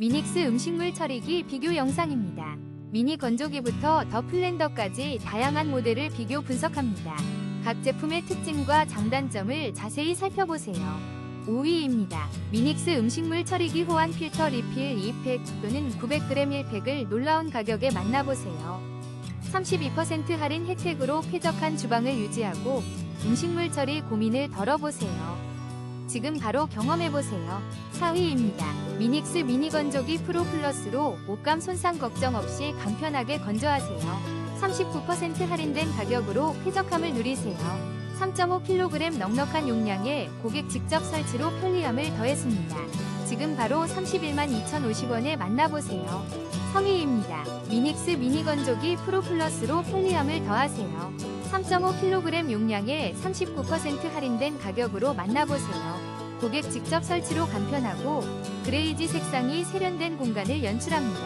미닉스 음식물 처리기 비교 영상입니다. 미니 건조기부터 더 플랜더까지 다양한 모델을 비교 분석합니다. 각 제품의 특징과 장단점을 자세히 살펴보세요. 5위입니다. 미닉스 음식물 처리기 호환 필터 리필 2팩 또는 900g 1팩을 놀라운 가격에 만나보세요. 32% 할인 혜택으로 쾌적한 주방을 유지하고 음식물 처리 고민을 덜어보세요. 지금 바로 경험해보세요. 4위입니다. 미닉스 미니 건조기 프로 플러스로 옷감 손상 걱정 없이 간편하게 건조하세요. 39% 할인된 가격으로 쾌적함을 누리세요. 3.5kg 넉넉한 용량에 고객 직접 설치로 편리함을 더했습니다. 지금 바로 31만 2,050원에 만나보세요. 성의입니다. 미닉스 미니 건조기 프로 플러스로 편리함을 더하세요. 3.5kg 용량에 39% 할인된 가격으로 만나보세요. 고객 직접 설치로 간편하고 그레이지 색상이 세련된 공간을 연출합니다.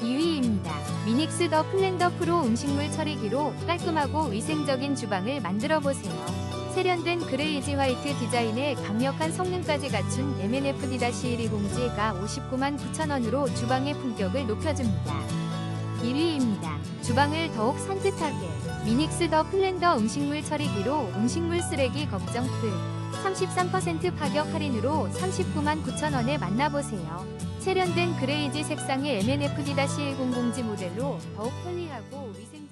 2위입니다. 미닉스 더 플랜더 프로 음식물 처리기로 깔끔하고 위생적인 주방을 만들어 보세요. 세련된 그레이지 화이트 디자인에 강력한 성능까지 갖춘 MNFD-1 공지가 59만 9천원으로 주방의 품격을 높여줍니다. 1위입니다. 주방을 더욱 산뜻하게 미닉스 더 플랜더 음식물 처리기로 음식물 쓰레기 걱정 끝 33% 파격 할인으로 39만 9천원에 만나보세요. 세련된 그레이지 색상의 MNFD-1 공공지 모델로 더욱 편리하고 위생